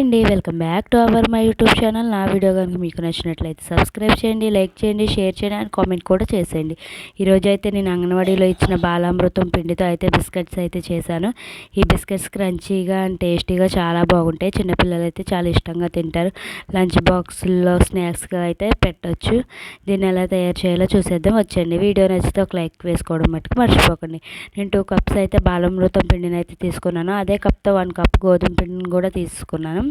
అండి welcome back to our my YouTube channel. నా video కనుక మీకు నచ్చినట్లయితే సబ్స్క్రైబ్ చేయండి లైక్ చేయండి షేర్ చేయండి అండ్ కామెంట్ కూడా చేసేయండి. ఈరోజు అయితే నేను అంగన్వాడీలో ఇచ్చిన బాలామృతం పిండితో అయితే బిస్కెట్స్ అయితే చేశాను. ఈ బిస్కెట్స్ క్రంచీగా అండ్ టేస్టీగా చాలా బాగుంటాయి. చిన్నపిల్లలు అయితే చాలా ఇష్టంగా తింటారు. లంచ్ బాక్స్లో స్నాక్స్గా అయితే పెట్టచ్చు. దీన్ని ఎలా తయారు చేయాలో చూసేద్దాం. వచ్చండి వీడియో నచ్చితే ఒక లైక్ వేసుకోవడం మట్టుకు మర్చిపోకండి. నేను టూ కప్స్ అయితే బాలామృతం పిండిని అయితే తీసుకున్నాను. అదే కప్తో వన్ కప్ గోధుమ పిండిని కూడా తీసుకున్నాను.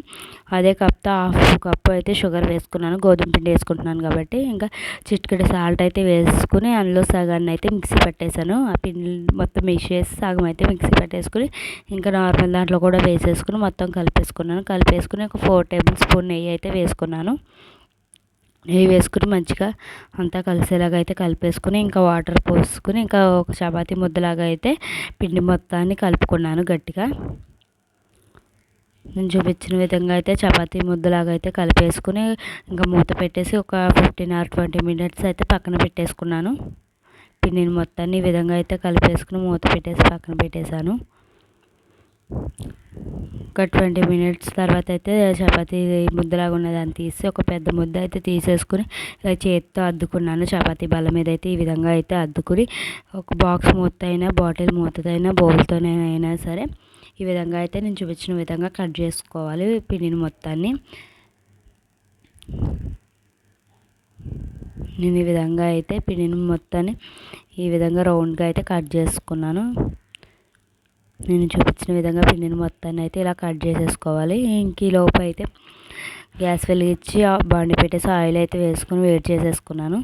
అదే కప్తో హాఫ్ కప్ అయితే షుగర్ వేసుకున్నాను గోధుమ పిండి వేసుకుంటున్నాను కాబట్టి. ఇంకా చిటికెడు సాల్ట్ అయితే వేసుకుని అందులో సగాన్ని అయితే మిక్సీ పట్టేశాను. ఆ పిండి మొత్తం మిక్స్ చేసి సగం అయితే మిక్సీ పట్టేసుకుని ఇంకా నార్మల్ దాంట్లో కూడా వేసేసుకుని మొత్తం కలిపేసుకున్నాను. కలిపేసుకుని ఒక ఫోర్ టేబుల్ స్పూన్ నెయ్యి అయితే వేసుకున్నాను. నెయ్యి వేసుకుని మంచిగా అంతా కలిసేలాగా అయితే కలిపేసుకుని ఇంకా వాటర్ పోసుకుని ఇంకా ఒక చపాతీ ముద్దలాగా అయితే పిండి మొత్తాన్ని కలుపుకున్నాను గట్టిగా. నేను చూపించిన విధంగా అయితే చపాతీ ముద్దలాగా అయితే కలిపేసుకుని ఇంకా మూత పెట్టేసి ఒక ఫిఫ్టీన్ ఆర్ ట్వంటీ మినిట్స్ అయితే పక్కన పెట్టేసుకున్నాను. పిండిని మొత్తాన్ని ఈ విధంగా అయితే కలిపేసుకుని మూత పెట్టేసి పక్కన పెట్టేశాను. ఒక ట్వంటీ మినిట్స్ తర్వాత అయితే చపాతీ ముద్దలాగా ఉన్నదాన్ని తీసి ఒక పెద్ద ముద్ద అయితే తీసేసుకుని ఇలా చేతితో అద్దుకున్నాను. చపాతీ బల్ల మీద అయితే ఈ విధంగా అయితే అద్దుకుని ఒక బాక్స్ మూత అయినా బాటిల్ మూతదైనా బౌల్తోనైనా సరే ఈ విధంగా అయితే నేను చూపించిన విధంగా కట్ చేసుకోవాలి పిండిని మొత్తాన్ని. నేను ఈ విధంగా అయితే పిండిని మొత్తాన్ని ఈ విధంగా రౌండ్గా అయితే కట్ చేసుకున్నాను. నేను చూపించిన విధంగా పిండిని మొత్తాన్ని అయితే ఇలా కట్ చేసేసుకోవాలి. ఇంక లోపు అయితే గ్యాస్ వెలిగించి బాండి పెట్టేసి ఆయిల్ అయితే వేసుకొని వేడి చేసేసుకున్నాను.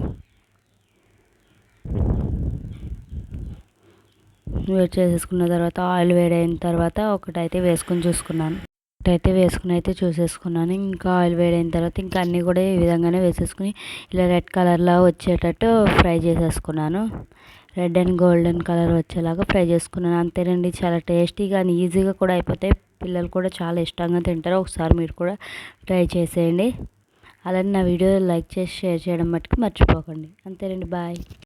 వేడి చేసేసుకున్న తర్వాత ఆయిల్ వేడైన తర్వాత ఒకటైతే వేసుకొని చూసుకున్నాను. ఒకటైతే వేసుకుని అయితే చూసేసుకున్నాను. ఇంకా ఆయిల్ వేడైన తర్వాత ఇంకా అన్నీ కూడా ఈ విధంగానే వేసేసుకుని ఇలా రెడ్ కలర్లో వచ్చేటట్టు ఫ్రై చేసేసుకున్నాను. రెడ్ అండ్ గోల్డెన్ కలర్ వచ్చేలాగా ఫ్రై చేసుకున్నాను. అంతేనండి చాలా టేస్టీగా అండ్ ఈజీగా కూడా అయిపోతాయి. పిల్లలు కూడా చాలా ఇష్టంగా తింటారు. ఒకసారి మీరు కూడా ట్రై చేసేయండి. అలానే నా వీడియో లైక్ చేసి షేర్ చేయడం మట్టుకు మర్చిపోకండి. అంతేనండి బాయ్.